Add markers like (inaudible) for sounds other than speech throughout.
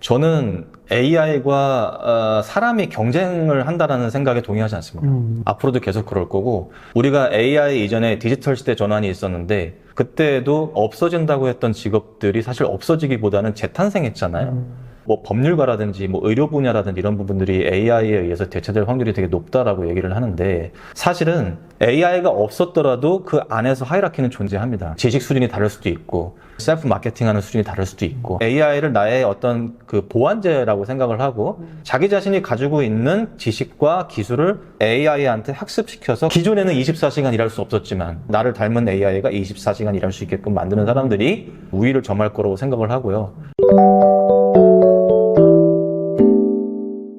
저는 AI과 어, 사람이 경쟁을 한다라는 생각에 동의하지 않습니다. 음. 앞으로도 계속 그럴 거고 우리가 AI 이전에 디지털 시대 전환이 있었는데 그때도 없어진다고 했던 직업들이 사실 없어지기보다는 재탄생했잖아요. 음. 뭐 법률가라든지 뭐 의료 분야라든지 이런 부분들이 AI에 의해서 대체될 확률이 되게 높다라고 얘기를 하는데 사실은 AI가 없었더라도 그 안에서 하이라키는 존재합니다. 지식 수준이 다를 수도 있고 셀프 마케팅하는 수준이 다를 수도 있고 AI를 나의 어떤 그 보완제라고 생각을 하고 자기 자신이 가지고 있는 지식과 기술을 AI한테 학습시켜서 기존에는 24시간 일할 수 없었지만 나를 닮은 AI가 24시간 일할 수 있게끔 만드는 사람들이 우위를 점할 거라고 생각을 하고요.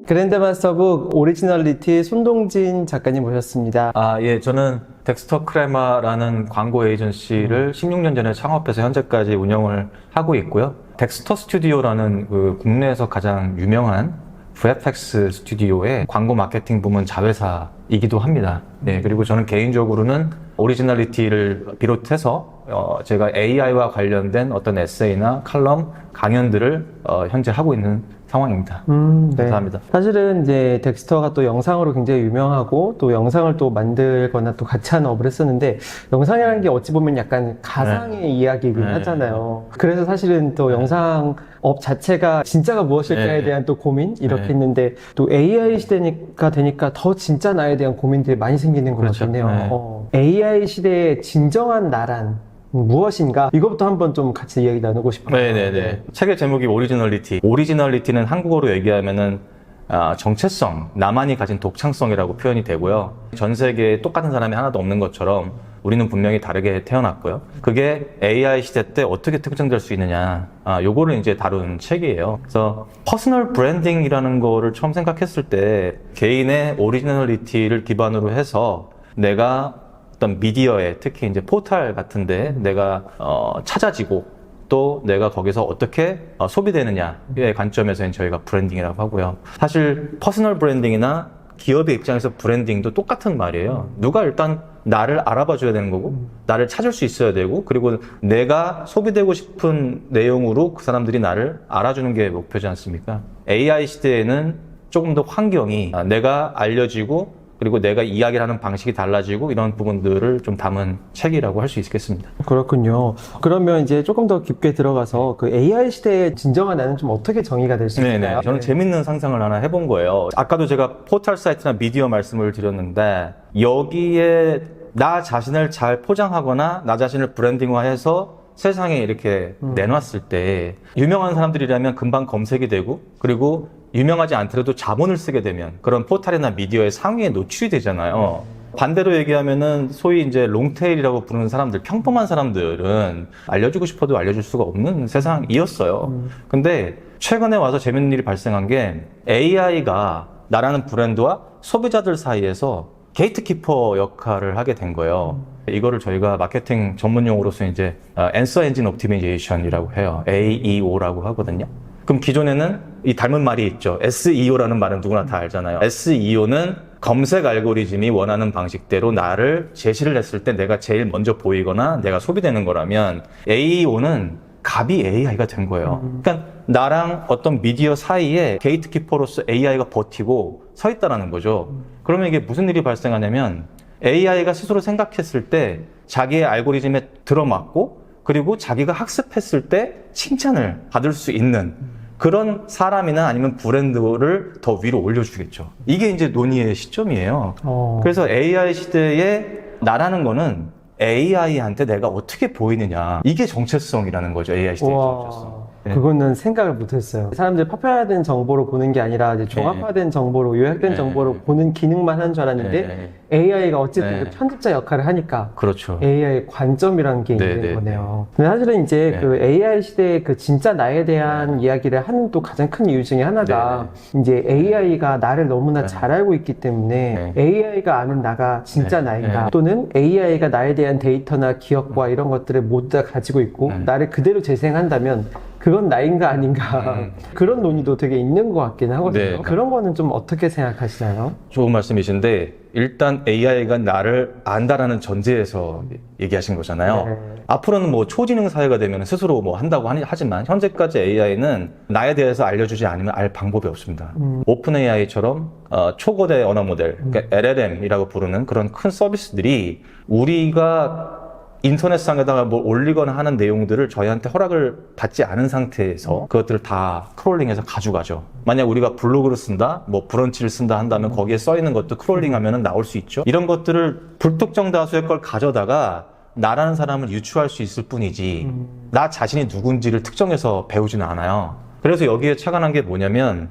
그랜드마스터북 오리지널리티 손동진 작가님 모셨습니다. 아, 예, 저는 덱스터 크레마라는 광고 에이전시를 16년 전에 창업해서 현재까지 운영을 하고 있고요. 덱스터 스튜디오라는 그 국내에서 가장 유명한 VFX 스튜디오의 광고 마케팅 부문 자회사이기도 합니다. 네, 그리고 저는 개인적으로는 오리지널리티를 비롯해서 어, 제가 AI와 관련된 어떤 에세이나 칼럼, 강연들을 어, 현재 하고 있는 상황입니다. 음, 네. 감사합니다. 사실은 이제 덱스터가 또 영상으로 굉장히 유명하고 또 영상을 또 만들거나 또 같이 하는 업을 했었는데 영상이라는 게 어찌 보면 약간 가상의 이야기이긴 네. 하잖아요. 그래서 사실은 또 영상 업 자체가 진짜가 무엇일까에 네. 대한 또 고민 이렇게 네. 했는데 또 AI 시대니까 되니까 더 진짜 나에 대한 고민들이 많이 생기는 것 그렇죠. 같네요. 네. 어, AI 시대의 진정한 나란 무엇인가 이것부터 한번 좀 같이 이야기 나누고 싶어요. 네네네. 책의 제목이 오리지널리티. 오리지널리티는 한국어로 얘기하면은 아, 정체성, 나만이 가진 독창성이라고 표현이 되고요. 전 세계에 똑같은 사람이 하나도 없는 것처럼 우리는 분명히 다르게 태어났고요. 그게 AI 시대 때 어떻게 특정될 수 있느냐. 아, 요거를 이제 다룬 책이에요. 그래서 퍼스널 브랜딩이라는 거를 처음 생각했을 때 개인의 오리지널리티를 기반으로 해서 내가 어떤 미디어에 특히 이제 포털 같은데 내가 어, 찾아지고 또 내가 거기서 어떻게 어, 소비되느냐의 관점에서 저희가 브랜딩이라고 하고요. 사실 퍼스널 브랜딩이나 기업의 입장에서 브랜딩도 똑같은 말이에요. 누가 일단 나를 알아봐 줘야 되는 거고, 나를 찾을 수 있어야 되고, 그리고 내가 소비되고 싶은 내용으로 그 사람들이 나를 알아주는 게 목표지 않습니까? AI 시대에는 조금 더 환경이 아, 내가 알려지고 그리고 내가 이야기를 하는 방식이 달라지고 이런 부분들을 좀 담은 책이라고 할 수 있겠습니다. 그렇군요. 그러면 이제 조금 더 깊게 들어가서 그 AI 시대의 진정한 나는 좀 어떻게 정의가 될 수 있을까요? 네네. 저는 재밌는 상상을 하나 해본 거예요. 아까도 제가 포털 사이트나 미디어 말씀을 드렸는데 여기에 나 자신을 잘 포장하거나 나 자신을 브랜딩화해서 세상에 이렇게 내놨을 때 유명한 사람들이라면 금방 검색이 되고 그리고 유명하지 않더라도 자본을 쓰게 되면 그런 포털이나 미디어의 상위에 노출이 되잖아요. 반대로 얘기하면은 소위 이제 롱테일이라고 부르는 사람들, 평범한 사람들은 알려주고 싶어도 알려줄 수가 없는 세상이었어요. 근데 최근에 와서 재밌는 일이 발생한 게 AI가 나라는 브랜드와 소비자들 사이에서 게이트키퍼 역할을 하게 된 거예요. 이거를 저희가 마케팅 전문 용어로서 이제 앤서 엔진 옵티미제이션이라고 해요. AEO라고 하거든요. 그럼 기존에는 이 닮은 말이 있죠. SEO라는 말은 누구나 다 알잖아요. SEO는 검색 알고리즘이 원하는 방식대로 나를 제시를 했을 때 내가 제일 먼저 보이거나 내가 소비되는 거라면 AEO는 갑이 AI가 된 거예요. 그러니까 나랑 어떤 미디어 사이에 게이트키퍼로서 AI가 버티고 서 있다라는 거죠. 그러면 이게 무슨 일이 발생하냐면 AI가 스스로 생각했을 때 자기의 알고리즘에 들어맞고 그리고 자기가 학습했을 때 칭찬을 받을 수 있는 그런 사람이나 아니면 브랜드를 더 위로 올려주겠죠. 이게 이제 논의의 시점이에요. 어. 그래서 AI 시대에 나라는 거는 AI한테 내가 어떻게 보이느냐. 이게 정체성이라는 거죠. AI 시대의 정체성. 와, 네. 그거는 생각을 못했어요. 사람들이 파편화된 정보로 보는 게 아니라 이제 종합화된 정보로 요약된 네. 정보로 보는 기능만 하는 줄 알았는데 네. AI가 어쨌든 네. 그 편집자 역할을 하니까 그렇죠. AI의 관점이라는 게 네, 있는 네, 거네요. 근데 사실은 이제 네. 그 AI 시대의 그 진짜 나에 대한 이야기를 하는 또 가장 큰 이유 중에 하나가 이제 AI가 나를 너무나 네. 잘 알고 있기 때문에 AI가 아는 나가 진짜 네. 나인가 네. 또는 AI가 나에 대한 데이터나 기억과 이런 것들을 모두 다 가지고 있고 네. 나를 그대로 재생한다면 그건 나인가 아닌가 (laughs) 그런 논의도 되게 있는 것 같긴 하거든요. 음. 네. 그런 거는 좀 어떻게 생각하시나요? 좋은 말씀이신데 일단 AI가 나를 안다라는 전제에서 얘기하신 거잖아요. 네. 앞으로는 뭐 초지능 사회가 되면 스스로 뭐 한다고 하지만 현재까지 AI는 나에 대해서 알려주지 않으면 알 방법이 없습니다. 음. 오픈 AI처럼 어, 초거대 언어 모델, 그러니까 LLM이라고 부르는 그런 큰 서비스들이 우리가 인터넷상에다가 뭘 올리거나 하는 내용들을 저희한테 허락을 받지 않은 상태에서 그것들을 다 크롤링해서 가져가죠. 만약 우리가 블로그를 쓴다, 뭐 브런치를 쓴다 한다면 거기에 써 있는 것도 크롤링하면 나올 수 있죠. 이런 것들을 불특정 다수의 걸 가져다가 나라는 사람을 유추할 수 있을 뿐이지 나 자신이 누군지를 특정해서 배우지는 않아요. 그래서 여기에 착안한 게 뭐냐면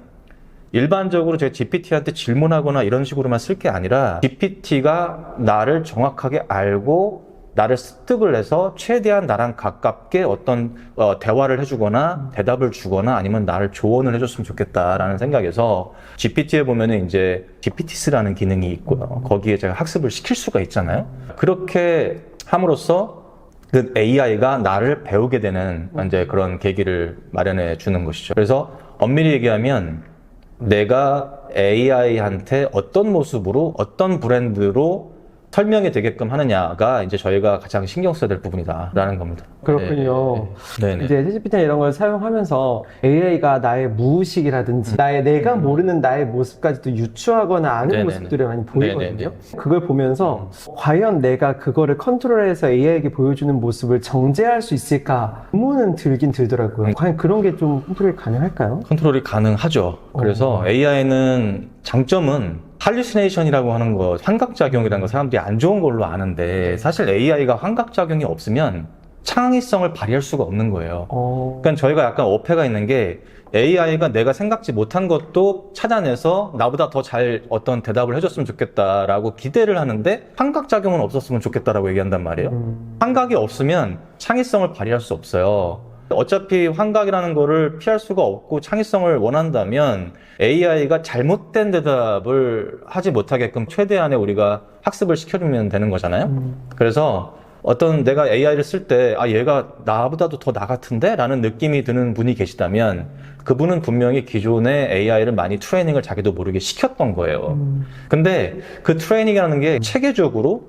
일반적으로 제가 GPT한테 질문하거나 이런 식으로만 쓸 게 아니라 GPT가 나를 정확하게 알고 나를 습득을 해서 최대한 나랑 가깝게 어떤 어, 대화를 해주거나 대답을 주거나 아니면 나를 조언을 해줬으면 좋겠다라는 생각에서 GPT에 보면은 이제 GPT스라는 기능이 있고요. 거기에 제가 학습을 시킬 수가 있잖아요. 그렇게 함으로써 그 AI가 나를 배우게 되는 이제 그런 계기를 마련해 주는 것이죠. 그래서 엄밀히 얘기하면 내가 AI한테 어떤 모습으로 어떤 브랜드로 설명이 되게끔 하느냐가 이제 저희가 가장 신경 써야 될 부분이다라는 겁니다. 그렇군요. 네. 네. 이제 ChatGPT나 이런 걸 사용하면서 AI가 나의 무의식이라든지 나의 내가 모르는 나의 모습까지도 유추하거나 아는 음. 네네네. 모습들이 많이 보이거든요. 네네네. 그걸 보면서 과연 내가 그거를 컨트롤해서 AI에게 보여주는 모습을 정제할 수 있을까 의문은 들긴 들더라고요. 음. 과연 그런 게 좀 컨트롤이 가능할까요? 컨트롤이 가능하죠. 그래서 AI는 장점은 할루시네이션이라고 하는 거, 환각작용이라는 거 사람들이 안 좋은 걸로 아는데 사실 AI가 환각작용이 없으면 창의성을 발휘할 수가 없는 거예요. 어... 그러니까 저희가 약간 어폐가 있는 게 AI가 내가 생각지 못한 것도 찾아내서 나보다 더 잘 어떤 대답을 해줬으면 좋겠다라고 기대를 하는데 환각작용은 없었으면 좋겠다라고 얘기한단 말이에요. 음, 환각이 없으면 창의성을 발휘할 수 없어요. 어차피 환각이라는 거를 피할 수가 없고 창의성을 원한다면 AI가 잘못된 대답을 하지 못하게끔 최대한의 우리가 학습을 시켜주면 되는 거잖아요. 음. 그래서 어떤 내가 AI를 쓸 때, 아, 얘가 나보다도 더 나 같은데? 라는 느낌이 드는 분이 계시다면, 그분은 분명히 기존의 AI를 많이 트레이닝을 자기도 모르게 시켰던 거예요. 음. 근데 그 트레이닝이라는 게 체계적으로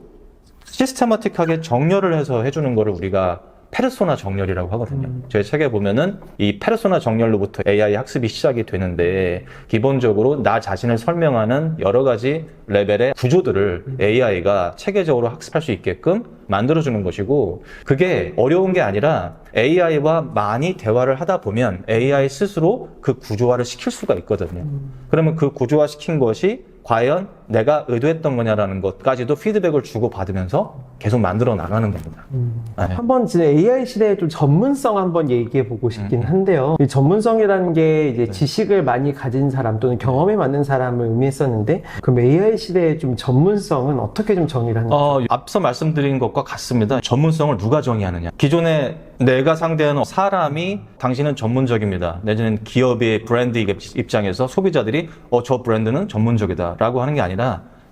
시스테마틱하게 정렬을 해서 해주는 거를 우리가 페르소나 정렬이라고 하거든요. 저희 책에 보면은 이 페르소나 정렬로부터 AI 학습이 시작이 되는데 기본적으로 나 자신을 설명하는 여러 가지 레벨의 구조들을 AI가 체계적으로 학습할 수 있게끔 만들어주는 것이고 그게 어려운 게 아니라 AI와 많이 대화를 하다 보면 AI 스스로 그 구조화를 시킬 수가 있거든요. 그러면 그 구조화 시킨 것이 과연 내가 의도했던 거냐라는 것까지도 피드백을 주고 받으면서 계속 만들어 나가는 겁니다. 네. 한번 이제 AI 시대의 좀 전문성 한번 얘기해 보고 음, 싶긴 한데요. 이 전문성이라는 게 이제 네. 지식을 많이 가진 사람 또는 경험이 많은 사람을 의미했었는데 그럼 AI 시대의 좀 전문성은 어떻게 좀 정의를 하는 거죠? 어, 앞서 말씀드린 것과 같습니다. 전문성을 누가 정의하느냐. 기존에 내가 상대하는 사람이 당신은 전문적입니다. 내지는 기업의 브랜드 입장에서 소비자들이 어, 저 브랜드는 전문적이다 라고 하는 게 아니라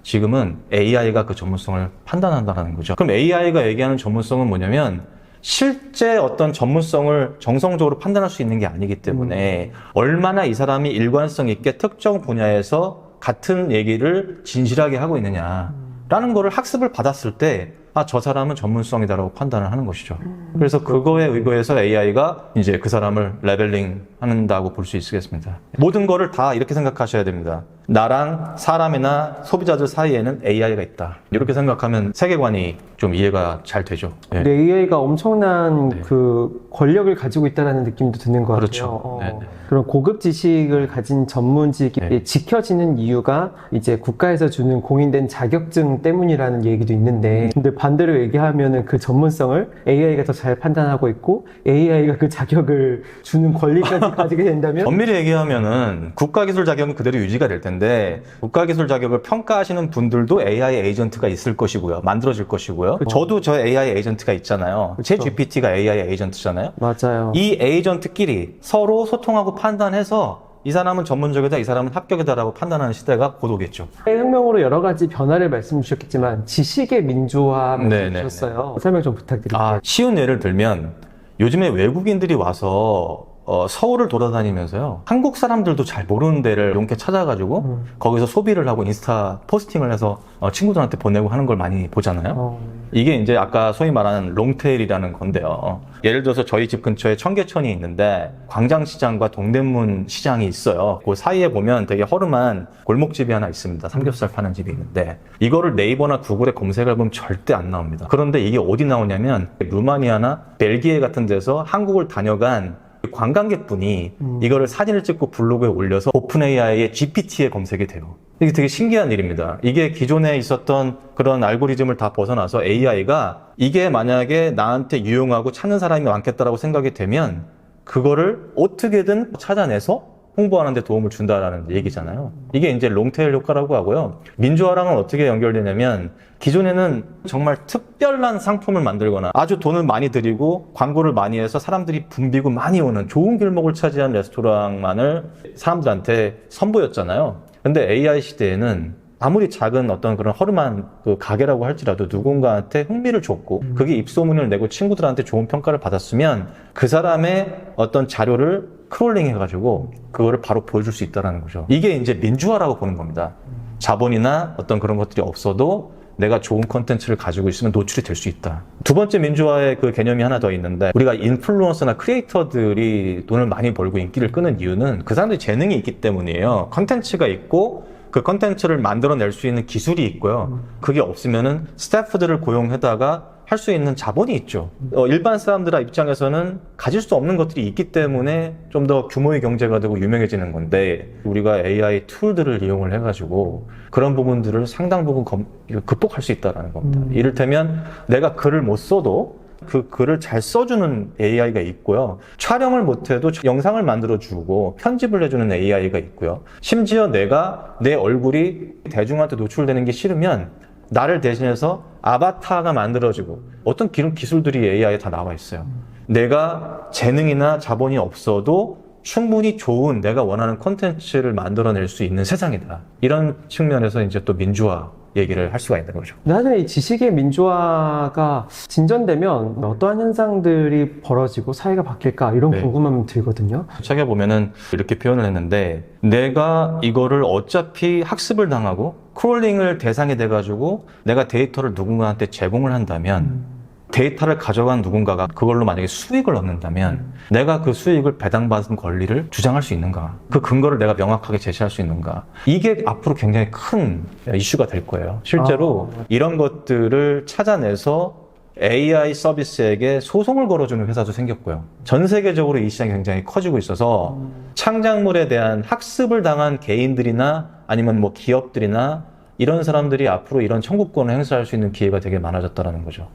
지금은 AI가 그 전문성을 판단한다는 거죠. 그럼 AI가 얘기하는 전문성은 뭐냐면 실제 어떤 전문성을 정성적으로 판단할 수 있는 게 아니기 때문에 얼마나 이 사람이 일관성 있게 특정 분야에서 같은 얘기를 진실하게 하고 있느냐라는 거를 학습을 받았을 때 아, 저 사람은 전문성이다라고 판단을 하는 것이죠. 그래서 그거에 의거해서 AI가 이제 그 사람을 레벨링 한다고 볼 수 있겠습니다. 모든 거를 다 이렇게 생각하셔야 됩니다. 나랑 사람이나 소비자들 사이에는 AI가 있다. 이렇게 생각하면 세계관이 좀 이해가 잘 되죠. 네. 근데 AI가 엄청난 네. 그 권력을 가지고 있다는 느낌도 드는 것 그렇죠. 같아요. 어, 네, 네. 그런 고급 지식을 가진 전문직이 네. 지켜지는 이유가 이제 국가에서 주는 공인된 자격증 때문이라는 얘기도 있는데 음. 근데 반 대로 얘기하면은 그 전문성을 AI가 더 잘 판단하고 있고 AI가 그 자격을 주는 권리까지 가지게 (laughs) 된다면 엄밀히 얘기하면은 국가기술 자격은 그대로 유지가 될 텐데 국가기술 자격을 평가하시는 분들도 AI 에이전트가 있을 것이고요. 만들어질 것이고요. 저도 저 AI 에이전트가 있잖아요. 제 그쵸. GPT가 AI 에이전트잖아요. 맞아요. 이 에이전트끼리 서로 소통하고 판단해서 이 사람은 전문적이다, 이 사람은 합격이다라고 판단하는 시대가 곧 오겠죠. 혁명으로 여러 가지 변화를 말씀 주셨겠지만 지식의 민주화 말씀 네네네. 주셨어요. 설명 좀 부탁드릴게요. 아, 쉬운 예를 들면 요즘에 외국인들이 와서 어, 서울을 돌아다니면서요. 한국 사람들도 잘 모르는 데를 이렇게 찾아가지고 음. 거기서 소비를 하고 인스타 포스팅을 해서 어, 친구들한테 보내고 하는 걸 많이 보잖아요. 어. 이게 이제 아까 소위 말하는 롱테일이라는 건데요. 예를 들어서 저희 집 근처에 청계천이 있는데 광장시장과 동대문 시장이 있어요. 그 사이에 보면 되게 허름한 골목집이 하나 있습니다. 삼겹살 파는 집이 있는데 이거를 네이버나 구글에 검색을 해보면 절대 안 나옵니다. 그런데 이게 어디 나오냐면 루마니아나 벨기에 같은 데서 한국을 다녀간 관광객분이 음. 이거를 사진을 찍고 블로그에 올려서 오픈 AI의 GPT에 검색이 돼요. 이게 되게 신기한 일입니다. 이게 기존에 있었던 그런 알고리즘을 다 벗어나서 AI가 이게 만약에 나한테 유용하고 찾는 사람이 많겠다라고 생각이 되면 그거를 어떻게든 찾아내서 홍보하는 데 도움을 준다라는 얘기잖아요. 이게 이제 롱테일 효과라고 하고요. 민주화랑은 어떻게 연결되냐면 기존에는 정말 특별한 상품을 만들거나 아주 돈을 많이 들이고 광고를 많이 해서 사람들이 붐비고 많이 오는 좋은 길목을 차지한 레스토랑만을 사람들한테 선보였잖아요. 근데 AI 시대에는 아무리 작은 어떤 그런 허름한 그 가게라고 할지라도 누군가한테 흥미를 줬고 그게 입소문을 내고 친구들한테 좋은 평가를 받았으면 그 사람의 어떤 자료를 크롤링 해가지고 그거를 바로 보여줄 수 있다는 거죠. 이게 이제 민주화라고 보는 겁니다. 자본이나 어떤 그런 것들이 없어도 내가 좋은 컨텐츠를 가지고 있으면 노출이 될 수 있다. 두 번째 민주화의 그 개념이 하나 더 있는데 우리가 인플루언서나 크리에이터들이 돈을 많이 벌고 인기를 끄는 이유는 그 사람들이 재능이 있기 때문이에요. 컨텐츠가 있고 그 컨텐츠를 만들어낼 수 있는 기술이 있고요. 그게 없으면은 스태프들을 고용해다가 할 수 있는 자본이 있죠. 어, 일반 사람들 입장에서는 가질 수 없는 것들이 있기 때문에 좀 더 규모의 경제가 되고 유명해지는 건데 우리가 AI 툴들을 이용을 해가지고 그런 부분들을 상당 부분 검- 극복할 수 있다는 겁니다. 음. 이를테면 내가 글을 못 써도 그 글을 잘 써주는 AI가 있고요. 촬영을 못해도 영상을 만들어주고 편집을 해주는 AI가 있고요. 심지어 내가 내 얼굴이 대중한테 노출되는 게 싫으면 나를 대신해서 아바타가 만들어지고 어떤 기술, 기술들이 AI에 다 나와 있어요. 내가 재능이나 자본이 없어도 충분히 좋은 내가 원하는 콘텐츠를 만들어낼 수 있는 세상이다. 이런 측면에서 이제 또 민주화 얘기를 할 수가 있는 거죠. 이 지식의 민주화가 진전되면 어떠한 현상들이 벌어지고 사회가 바뀔까 이런 네. 궁금함이 들거든요. 책에 보면은 이렇게 표현을 했는데 내가 이거를 어차피 학습을 당하고 크롤링을 대상이 돼가지고 내가 데이터를 누군가한테 제공을 한다면 데이터를 가져간 누군가가 그걸로 만약에 수익을 얻는다면 내가 그 수익을 배당받은 권리를 주장할 수 있는가? 그 근거를 내가 명확하게 제시할 수 있는가? 이게 앞으로 굉장히 큰 이슈가 될 거예요. 실제로 이런 것들을 찾아내서 AI 서비스에게 소송을 걸어주는 회사도 생겼고요. 전 세계적으로 이 시장이 굉장히 커지고 있어서 창작물에 대한 학습을 당한 개인들이나 아니면 뭐 기업들이나 이런 사람들이 앞으로 이런 청구권을 행사할 수 있는 기회가 되게 많아졌다라는 거죠.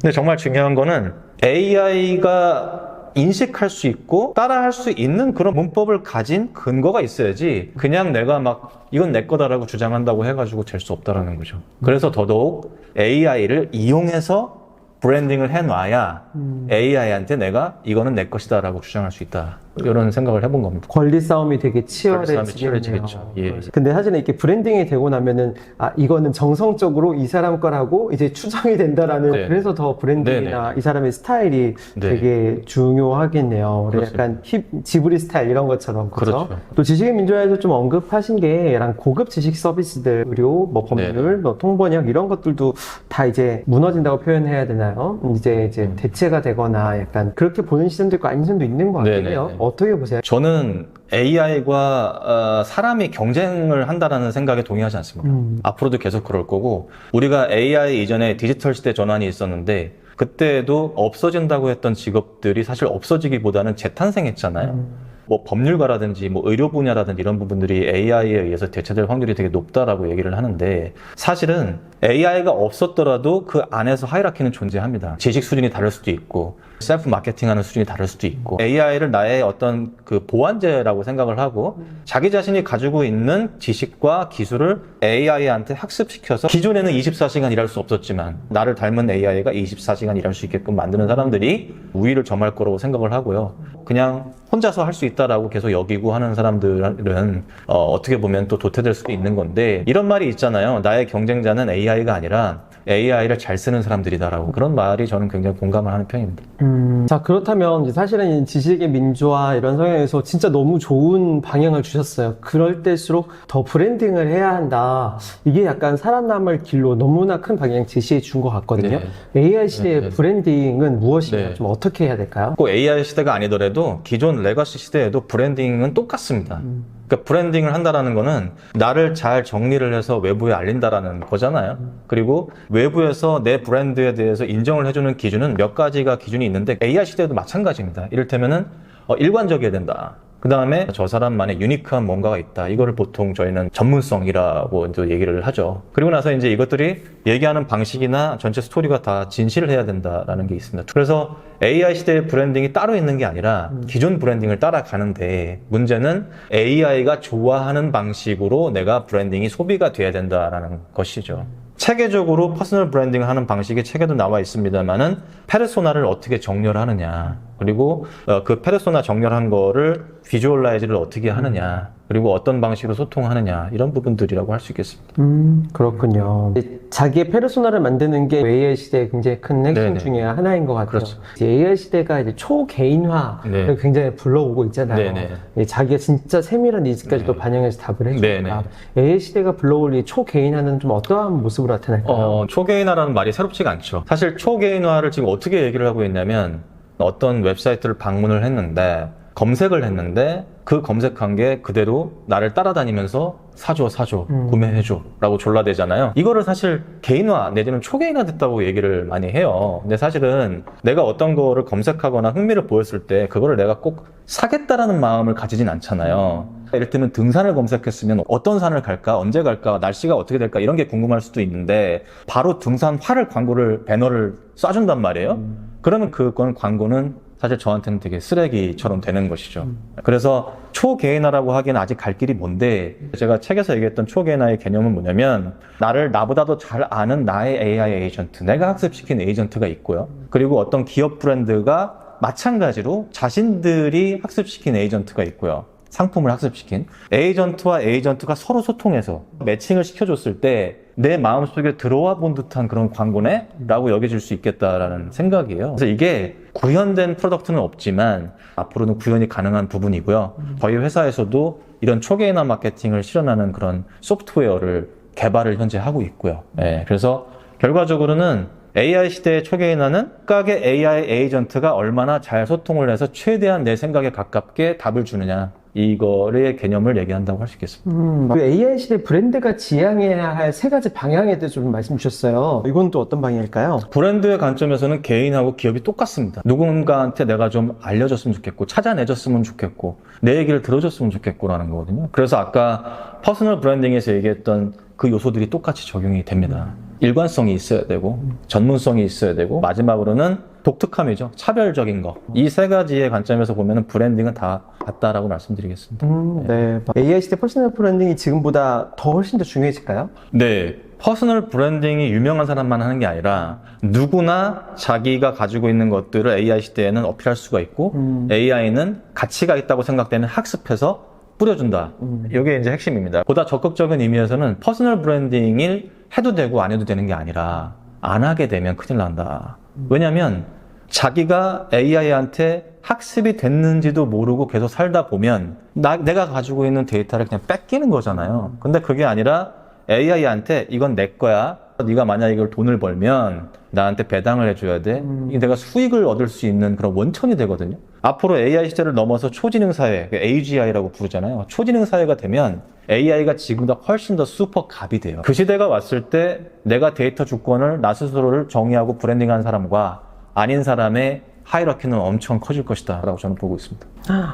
근데 정말 중요한 거는 AI가 인식할 수 있고 따라할 수 있는 그런 문법을 가진 근거가 있어야지 그냥 내가 막 이건 내 거다라고 주장한다고 해가지고 될 수 없다라는 거죠. 그래서 더더욱 AI를 이용해서 브랜딩을 해놔야 음. AI한테 내가 이거는 내 것이다라고 주장할 수 있다. 이런 생각을 해본 겁니다. 권리 싸움이 되게. 치열해지겠죠. 예. 근데 사실은 이렇게 브랜딩이 되고 나면은 아 이거는 정성적으로 이 사람 거라고 이제 추정이 된다라는 네. 그래서 더 브랜딩이나 이 사람의 스타일이 네. 되게 중요하겠네요. 그래 그렇습니다. 약간 힙 지브리 스타일 이런 것처럼 그렇죠. 그렇죠. 또 지식의 민주화에서 좀 언급하신 게 약간 고급 지식 서비스들 의료, 뭐 법률, 네. 뭐 통번역 이런 것들도 다 이제 무너진다고 표현해야 되나 요? 이제 이제 음. 대체가 되거나 약간 그렇게 보는 시선도 있고 아닌 시선도 있는 것 같긴 네, 해요. 네, 네. 어떻게 보세요? 저는 AI과 어, 사람이 경쟁을 한다라는 생각에 동의하지 않습니다. 음. 앞으로도 계속 그럴 거고 우리가 AI 이전에 디지털 시대 전환이 있었는데 그때도 없어진다고 했던 직업들이 사실 없어지기보다는 재탄생했잖아요. 음. 뭐 법률가라든지 뭐 의료 분야라든지 이런 부분들이 AI에 의해서 대체될 확률이 되게 높다라고 얘기를 하는데 사실은 AI가 없었더라도 그 안에서 하이라키는 존재합니다. 지식 수준이 다를 수도 있고 셀프 마케팅하는 수준이 다를 수도 있고 AI를 나의 어떤 그 보완제라고 생각을 하고 자기 자신이 가지고 있는 지식과 기술을 AI한테 학습시켜서 기존에는 24시간 일할 수 없었지만 나를 닮은 AI가 24시간 일할 수 있게끔 만드는 사람들이 우위를 점할 거라고 생각을 하고요. 그냥 혼자서 할 수 있다라고 계속 여기고 하는 사람들은 어, 떻게 보면 또 도태될 수도 있는 건데 이런 말이 있잖아요. 나의 경쟁자는 AI가 아니라 AI를 잘 쓰는 사람들이다라고 그런 말이 저는 굉장히 공감을 하는 편입니다. 음, 자, 그렇다면 이제 사실은 이 지식의 민주화 이런 성향에서 진짜 너무 좋은 방향을 주셨어요. 그럴 때일수록 더 브랜딩을 해야 한다. 이게 약간 살아남을 길로 너무나 큰 방향 제시해 준 것 같거든요. AI 시대의 네, 네. 브랜딩은 무엇인가요? 네. 좀 어떻게 해야 될까요? 꼭 AI 시대가 아니더라도 기존 레거시 시대에도 브랜딩은 똑같습니다. 그러니까 브랜딩을 한다라는 거는 나를 잘 정리를 해서 외부에 알린다라는 거잖아요. 그리고 외부에서 내 브랜드에 대해서 인정을 해주는 기준은 몇 가지가 기준이 있는데 AI 시대도 마찬가지입니다. 이를테면은 어, 일관적이어야 된다. 그 다음에 저 사람만의 유니크한 뭔가가 있다. 이거를 보통 저희는 전문성이라고 이제 얘기를 하죠. 그리고 나서 이제 이것들이 얘기하는 방식이나 전체 스토리가 다 진실을 해야 된다라는 게 있습니다. 그래서 AI 시대의 브랜딩이 따로 있는 게 아니라 기존 브랜딩을 따라가는데 문제는 AI가 좋아하는 방식으로 내가 브랜딩이 소비가 돼야 된다라는 것이죠. 체계적으로 퍼스널 브랜딩을 하는 방식이 책에도 나와 있습니다만은 페르소나를 어떻게 정렬하느냐 그리고 어, 그 페르소나 정렬한 거를 비주얼라이즈를 어떻게 하느냐 그리고 어떤 방식으로 소통하느냐 이런 부분들이라고 할 수 있겠습니다. 음, 그렇군요. 이제 자기의 페르소나를 만드는 게 AI 시대의 굉장히 큰 핵심 네네. 중에 하나인 것 같아요. 그렇죠. AI 시대가 이제 초개인화를 네. 굉장히 불러오고 있잖아요. 네네. 예, 자기가 진짜 세밀한 니즈까지도 네. 반영해서 답을 해주니까 네네. AI 시대가 불러올 이 초개인화는 좀 어떠한 모습으로 나타날까요? 어, 초개인화라는 말이 새롭지가 않죠. 사실 초개인화를 지금 어떻게 얘기를 하고 있냐면 어떤 웹사이트를 방문을 했는데 검색을 했는데 그 검색한 게 그대로 나를 따라다니면서 사줘 사줘 음. 구매해줘 라고 졸라대잖아요. 이거를 사실 개인화 내지는 초개인화 됐다고 얘기를 많이 해요. 근데 사실은 내가 어떤 거를 검색하거나 흥미를 보였을 때 그거를 내가 꼭 사겠다라는 마음을 가지진 않잖아요. 이를테면 등산을 검색했으면 어떤 산을 갈까 언제 갈까 날씨가 어떻게 될까 이런 게 궁금할 수도 있는데 바로 등산화를 광고를 배너를 쏴준단 말이에요. 그러면 그건 광고는 사실 저한테는 되게 쓰레기처럼 되는 것이죠. 그래서 초개인화라고 하기에는 아직 갈 길이 먼데 제가 책에서 얘기했던 초개인화의 개념은 뭐냐면 나를 나보다도 잘 아는 나의 AI 에이전트, 내가 학습시킨 에이전트가 있고요. 그리고 어떤 기업 브랜드가 마찬가지로 자신들이 학습시킨 에이전트가 있고요. 상품을 학습시킨 에이전트와 에이전트가 서로 소통해서 매칭을 시켜줬을 때 내 마음속에 들어와 본 듯한 그런 광고네? 라고 여겨질 수 있겠다라는 생각이에요. 그래서 이게 구현된 프로덕트는 없지만 앞으로는 구현이 가능한 부분이고요. 저희 회사에서도 이런 초개인화 마케팅을 실현하는 그런 소프트웨어를 개발을 현재 하고 있고요. 네, 그래서 결과적으로는 AI 시대의 초개인화는 각각의 AI 에이전트가 얼마나 잘 소통을 해서 최대한 내 생각에 가깝게 답을 주느냐 이거의 개념을 얘기한다고 할 수 있겠습니다. 음, 그 AI 시대 브랜드가 지향해야 할 세 가지 방향에 대해서 좀 말씀 주셨어요. 이건 또 어떤 방향일까요? 브랜드의 관점에서는 개인하고 기업이 똑같습니다. 누군가한테 내가 좀 알려줬으면 좋겠고, 찾아내줬으면 좋겠고, 내 얘기를 들어줬으면 좋겠고라는 거거든요. 그래서 아까 퍼스널 브랜딩에서 얘기했던 그 요소들이 똑같이 적용이 됩니다. 일관성이 있어야 되고, 전문성이 있어야 되고, 마지막으로는 독특함이죠. 차별적인 거. 이 세 가지의 관점에서 보면 브랜딩은 다 같다라고 말씀드리겠습니다. 음, 네. AI 시대 퍼스널 브랜딩이 지금보다 더 훨씬 더 중요해질까요? 네. 퍼스널 브랜딩이 유명한 사람만 하는 게 아니라 누구나 자기가 가지고 있는 것들을 AI 시대에는 어필할 수가 있고 음. AI는 가치가 있다고 생각되는 학습해서 뿌려준다. 음. 이게 이제 핵심입니다. 보다 적극적인 의미에서는 퍼스널 브랜딩을 해도 되고 안 해도 되는 게 아니라 안 하게 되면 큰일 난다. 왜냐면 자기가 AI한테 학습이 됐는지도 모르고 계속 살다 보면 나, 내가 가지고 있는 데이터를 그냥 뺏기는 거잖아요. 근데 그게 아니라 AI한테 이건 내 거야. 네가 만약 이걸 돈을 벌면 나한테 배당을 해줘야 돼. 이게 내가 수익을 얻을 수 있는 그런 원천이 되거든요. 앞으로 AI 시대를 넘어서 초지능 사회, AGI라고 부르잖아요. 초지능 사회가 되면 AI가 지금보다 훨씬 더 슈퍼 갑이 돼요. 그 시대가 왔을 때 내가 데이터 주권을 나 스스로를 정의하고 브랜딩한 사람과 아닌 사람의 하이라키는 엄청 커질 것이다. 라고 저는 보고 있습니다.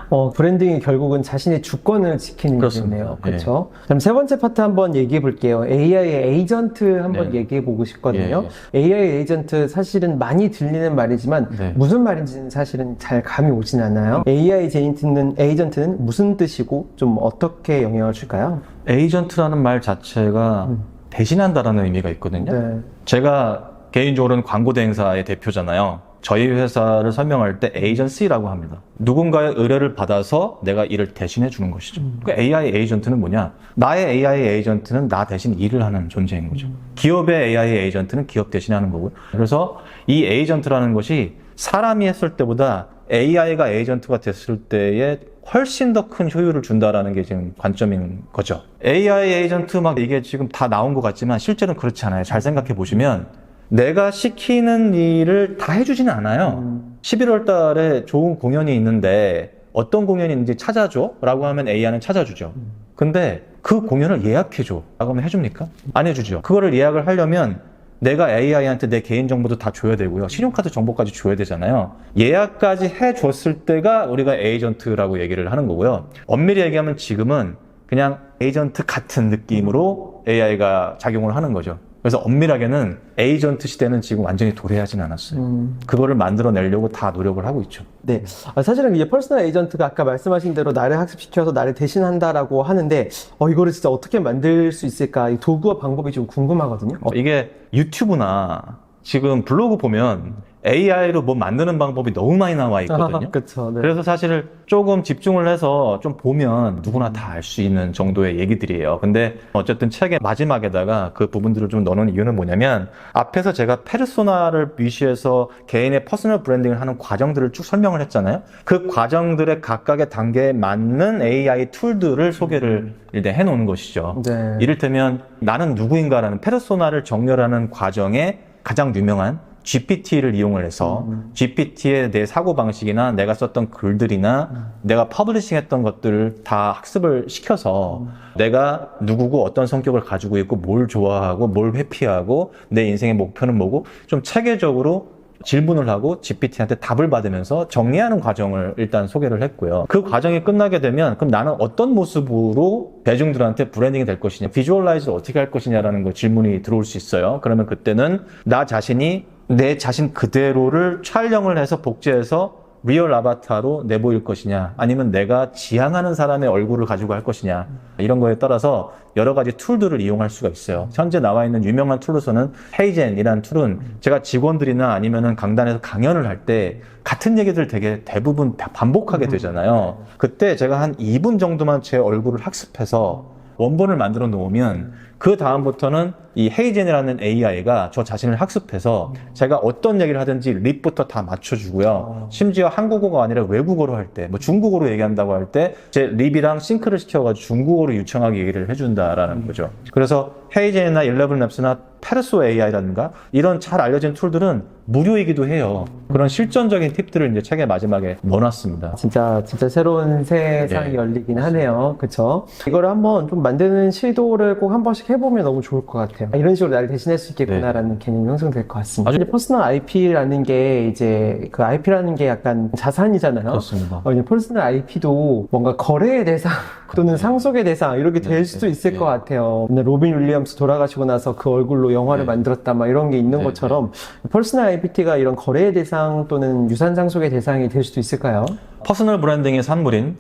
어, 브랜딩이 결국은 자신의 주권을 지키는. 일이네요. 예. 그렇죠. 그럼 세 번째 파트 한번 얘기해 볼게요. AI의 에이전트 한번 네. 얘기해 보고 싶거든요. 예, AI 에이전트 사실은 많이 들리는 말이지만 네. 무슨 말인지는 사실은 잘 감이 오진 않아요. AI 에이전트는 에이전트는 무슨 뜻이고 좀 어떻게 영향을 줄까요? 에이전트라는 말 자체가 대신한다라는 의미가 있거든요. 네. 제가 개인적으로는 광고 대행사의 대표잖아요. 저희 회사를 설명할 때 에이전시라고 합니다. 누군가의 의뢰를 받아서 내가 일을 대신해 주는 것이죠. 그 AI 에이전트는 뭐냐? 나의 AI 에이전트는 나 대신 일을 하는 존재인 거죠. 기업의 AI 에이전트는 기업 대신 하는 거고요. 그래서 이 에이전트라는 것이 사람이 했을 때보다 AI가 에이전트가 됐을 때에 훨씬 더 큰 효율을 준다라는 게 지금 관점인 거죠. AI 에이전트 막 이게 지금 다 나온 것 같지만 실제로는 그렇지 않아요. 잘 생각해 보시면 내가 시키는 일을 다 해주지는 않아요. 11월 달에 좋은 공연이 있는데 어떤 공연이 있는지 찾아줘? 라고 하면 AI는 찾아주죠. 근데 그 공연을 예약해줘. 라고 하면 해줍니까? 안 해주죠. 그거를 예약을 하려면 내가 AI한테 내 개인정보도 다 줘야 되고요. 신용카드 정보까지 줘야 되잖아요. 예약까지 해줬을 때가 우리가 에이전트라고 얘기를 하는 거고요. 엄밀히 얘기하면 지금은 그냥 에이전트 같은 느낌으로 AI가 작용을 하는 거죠. 그래서 엄밀하게는 에이전트 시대는 지금 완전히 도래하진 않았어요. 음. 그거를 만들어내려고 다 노력을 하고 있죠. 네. 아, 사실은 이게 퍼스널 에이전트가 아까 말씀하신 대로 나를 학습시켜서 나를 대신한다라고 하는데, 어, 이거를 진짜 어떻게 만들 수 있을까? 이 도구와 방법이 좀 궁금하거든요. 어, 이게 유튜브나 지금 블로그 보면 AI로 뭐 만드는 방법이 너무 많이 나와 있거든요. 그쵸. 네. 그래서 사실 조금 집중을 해서 좀 보면 누구나 다 알 수 있는 정도의 얘기들이에요. 근데 어쨌든 책의 마지막에다가 그 부분들을 좀 넣는 이유는 뭐냐면 앞에서 제가 페르소나를 위시해서 개인의 퍼스널 브랜딩을 하는 과정들을 쭉 설명을 했잖아요. 그 과정들의 각각의 단계에 맞는 AI 툴들을 소개를 일단 해놓는 것이죠. 네. 이를테면 나는 누구인가라는 페르소나를 정렬하는 과정에 가장 유명한 GPT를 이용을 해서 GPT의 내 사고 방식이나 내가 썼던 글들이나 내가 퍼블리싱했던 것들을 다 학습을 시켜서 내가 누구고 어떤 성격을 가지고 있고 뭘 좋아하고 뭘 회피하고 내 인생의 목표는 뭐고 좀 체계적으로 질문을 하고 GPT한테 답을 받으면서 정리하는 과정을 일단 소개를 했고요. 그 과정이 끝나게 되면 그럼 나는 어떤 모습으로 대중들한테 브랜딩이 될 것이냐, 비주얼라이즈를 어떻게 할 것이냐라는 거 질문이 들어올 수 있어요. 그러면 그때는 나 자신이 내 자신 그대로를 촬영을 해서 복제해서 리얼 아바타로 내보일 것이냐 아니면 내가 지향하는 사람의 얼굴을 가지고 할 것이냐 이런 거에 따라서 여러 가지 툴들을 이용할 수가 있어요. 현재 나와 있는 유명한 툴로서는 헤이젠이라는 툴은 제가 직원들이나 아니면은 강단에서 강연을 할 때 같은 얘기들 되게 대부분 반복하게 되잖아요. 그때 제가 한 2분 정도만 제 얼굴을 학습해서 원본을 만들어 놓으면 그 다음부터는 이 헤이젠이라는 AI가 저 자신을 학습해서 제가 어떤 얘기를 하든지 립부터 다 맞춰주고요. 심지어 한국어가 아니라 외국어로 할 때, 뭐 중국어로 얘기한다고 할 때 제 립이랑 싱크를 시켜가지고 중국어로 유창하게 얘기를 해준다라는 거죠. 그래서 헤이젠이나 일레븐랩스나 페르소 AI라든가 이런 잘 알려진 툴들은 무료이기도 해요. 그런 실전적인 팁들을 이제 책의 마지막에 넣어놨습니다. 진짜 진짜 새로운 세상이 네. 열리긴 하네요. 그렇죠? 이거를 한번 좀 만드는 시도를 꼭 한 번씩 해보면 너무 좋을 것 같아요. 이런 식으로 나를 대신할 수 있겠구나라는 개념이 형성될 것 같습니다. 아주- 이제 퍼스널 IP라는 게 이제 그 IP라는 게 약간 자산이잖아요. 그렇습니다. 어, 이제 퍼스널 IP도 뭔가 거래의 대상 (laughs) 또는 상속의 대상 이렇게 될 네, 수도 네, 있을 네. 것 같아요. 근데 로빈 윌리엄스 돌아가시고 나서 그 얼굴로 영화를 네. 만들었다 막 이런 게 있는 네, 것처럼 퍼스널 IPT가 이런 거래의 대상 또는 유산 상속의 대상이 될 수도 있을까요? 퍼스널 브랜딩의 산물인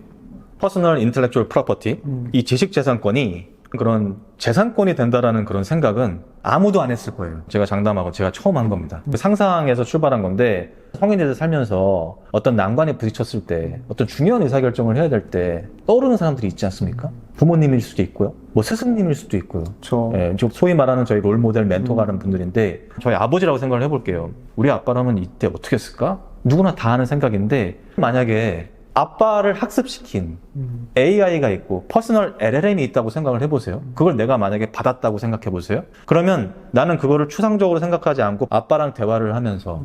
퍼스널 인텔렉츄얼 프로퍼티 이 지식 재산권이 그런 재산권이 된다라는 그런 생각은 아무도 안 했을 거예요. 제가 장담하고 제가 처음 한 겁니다. 그 상상에서 출발한 건데 성인이 살면서 어떤 난관에 부딪혔을 때 어떤 중요한 의사결정을 해야 될 때 떠오르는 사람들이 있지 않습니까? 부모님일 수도 있고요. 뭐 스승님일 수도 있고요. 저 예, 즉 소위 말하는 저희 롤모델 멘토가 하는 분들인데 저희 아버지라고 생각을 해볼게요. 우리 아빠라면 이때 어떻게 했을까? 누구나 다 하는 생각인데 만약에 아빠를 학습시킨 AI가 있고 퍼스널 LLM이 있다고 생각을 해보세요. 그걸 내가 만약에 받았다고 생각해 보세요. 그러면 나는 그거를 추상적으로 생각하지 않고 아빠랑 대화를 하면서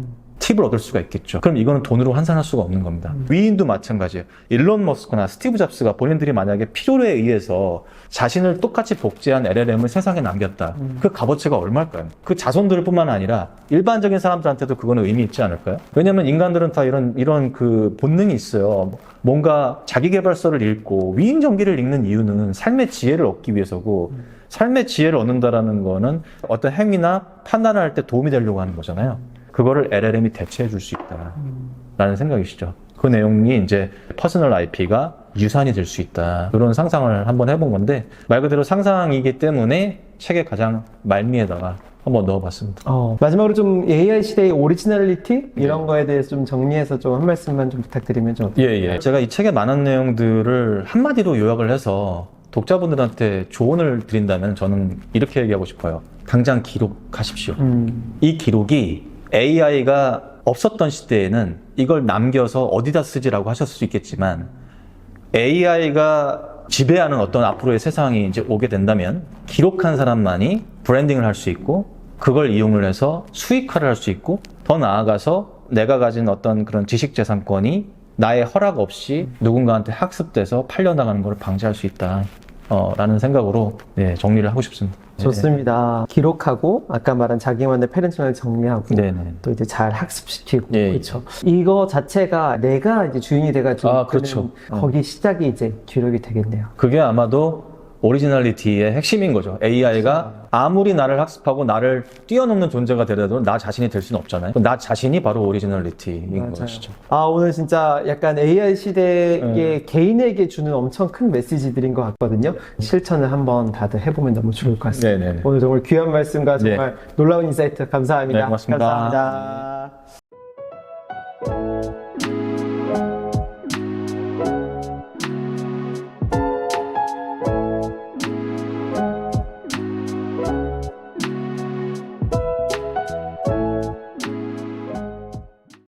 팁을 얻을 수가 있겠죠. 그럼 이거는 돈으로 환산할 수가 없는 겁니다. 위인도 마찬가지예요. 일론 머스크나 스티브 잡스가 본인들이 만약에 필요에 의해서 자신을 똑같이 복제한 LLM을 세상에 남겼다. 그 값어치가 얼마일까요? 그 자손들 뿐만 아니라 일반적인 사람들한테도 그거는 의미 있지 않을까요? 왜냐면 인간들은 다 이런, 이런 그 본능이 있어요. 뭔가 자기 개발서를 읽고 위인 전기를 읽는 이유는 삶의 지혜를 얻기 위해서고 삶의 지혜를 얻는다라는 거는 어떤 행위나 판단을 할때 도움이 되려고 하는 거잖아요. 그거를 LLM이 대체해 줄 수 있다. 라는 생각이시죠. 그 내용이 이제 퍼스널 IP가 유산이 될 수 있다. 그런 상상을 한번 해본 건데 말 그대로 상상이기 때문에 책의 가장 말미에다가 한번 넣어봤습니다. 어, 마지막으로 좀 AI 시대의 오리지널리티 이런 거에 대해서 좀 정리해서 좀 한 말씀만 좀 부탁드리면 좀 예, 예. 제가 이 책의 많은 내용들을 한마디로 요약을 해서 독자분들한테 조언을 드린다면 저는 이렇게 얘기하고 싶어요. 당장 기록하십시오. 음, 이 기록이 AI가 없었던 시대에는 이걸 남겨서 어디다 쓰지라고 하셨을 수 있겠지만 AI가 지배하는 어떤 앞으로의 세상이 이제 오게 된다면 기록한 사람만이 브랜딩을 할 수 있고 그걸 이용을 해서 수익화를 할 수 있고 더 나아가서 내가 가진 어떤 그런 지식 재산권이 나의 허락 없이 누군가한테 학습돼서 팔려나가는 걸 방지할 수 있다. 어, 라는 생각으로 네, 정리를 하고 싶습니다. 좋습니다. 기록하고 아까 말한 자기만의 페렌팅을 정리하고 네, 네. 또 이제 잘 학습시키고 예, 예. 그렇죠. 이거 자체가 내가 이제 주인이 돼가지고 아, 그렇죠. 그러면 거기 시작이 이제 기록이 되겠네요. 그게 아마도 오리지널리티의 핵심인 거죠. AI가 아무리 나를 학습하고 나를 뛰어넘는 존재가 되더라도 나 자신이 될 수는 없잖아요. 나 자신이 바로 오리지널리티인 맞아요. 것이죠. 아 오늘 진짜 약간 AI 시대에 네. 개인에게 주는 엄청 큰 메시지들인 것 같거든요. 실천을 한번 다들 해보면 너무 좋을 것 같습니다. 네네. 오늘 정말 귀한 말씀과 정말 놀라운 인사이트 감사합니다. 네, 고맙습니다. 감사합니다.